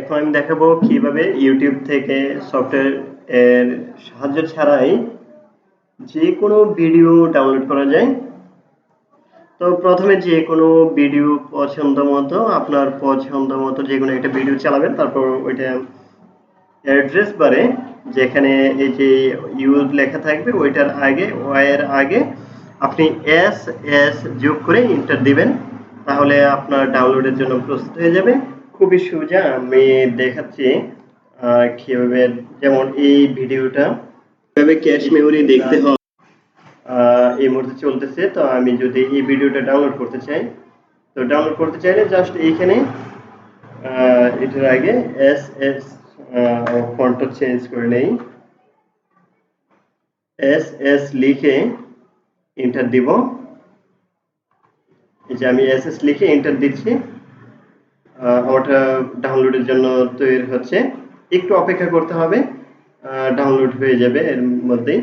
এখন আমি দেখাবো কীভাবে ইউটিউব থেকে সফটওয়্যার এর সাহায্য ছাড়াই যে কোনো ভিডিও ডাউনলোড করা যায়। তো প্রথমে যে কোনো ভিডিও পছন্দ মতো, আপনার পছন্দ মতো যে কোনো একটা ভিডিও চালাবেন, তারপর ওইটা অ্যাড্রেস বারে যেখানে এই যে ইউজ লেখা থাকবে, ওইটার আগে ওয়াইয়ের আগে আপনি এস এস যোগ করে ইন্টার দিবেন। তাহলে আপনার ডাউনলোডের জন্য প্রস্তুত হয়ে যাবে। খুবই সোজা আমি দেখাচ্ছি কীভাবে যেমন এই ভিডিওটা, কীভাবে ক্যাশ মেমোরি দেখতে হয়। এই মুহূর্তে চলতেছে, তো আমি যদি এই ভিডিওটা ডাউনলোড করতে চাই, তো ডাউনলোড করতে চাইলে জাস্ট এইখানে এটার আগে এস এস ফন্টটা চেঞ্জ করে নেই। এস এস লিখে এন্টার দিব। এই যে আমি এস এস লিখে এন্টার দিচ্ছি আমারটা ডাউনলোডের জন্য তৈরি হচ্ছে। একটু অপেক্ষা করতে হবে ডাউনলোড হয়ে যাবে এর মধ্যেই।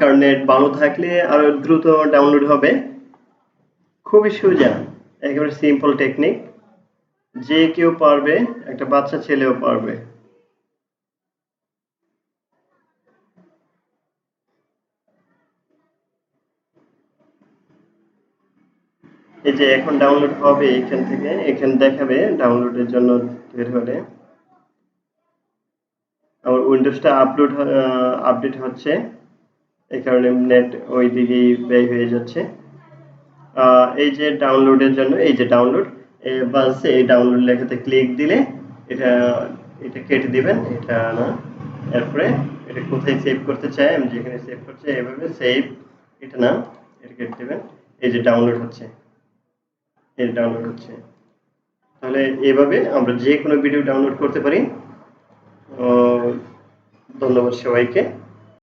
কারণ নেট ভালো থাকলে আরও দ্রুত ডাউনলোড হবে। খুবই সোজা, একেবারে সিম্পল টেকনিক যে কেউ পারবে, একটা বাচ্চা ছেলেও পারবে। এই যে এখন ডাউনলোড হবে এখান থেকে, এখানে দেখাবে ডাউনলোডের জন্য বের হলে। আমার উইন্ডোজটা আপলোড আপডেট হচ্ছে। এই কারণে নেট ওই দিকেই ব্যয় হয়ে যাচ্ছে। এই যে ডাউনলোডের জন্য, এই যে ডাউনলোড বাস এই ডাউনলোড লেখাতে ক্লিক দিলে এটা এটা কেটে দিবেন। এটা না, এরপরে এটা কোথায় সেভ করতে চাই আমি যেখানে সেভ করছি এভাবে সেভ এটা না, এটা কেটে দিবেন। এই যে ডাউনলোড হচ্ছে। এই ডাউনলোড হচ্ছে। তাহলে এভাবে আমরা যে কোনো ভিডিও ডাউনলোড করতে পারি। ধন্যবাদ সবাইকে।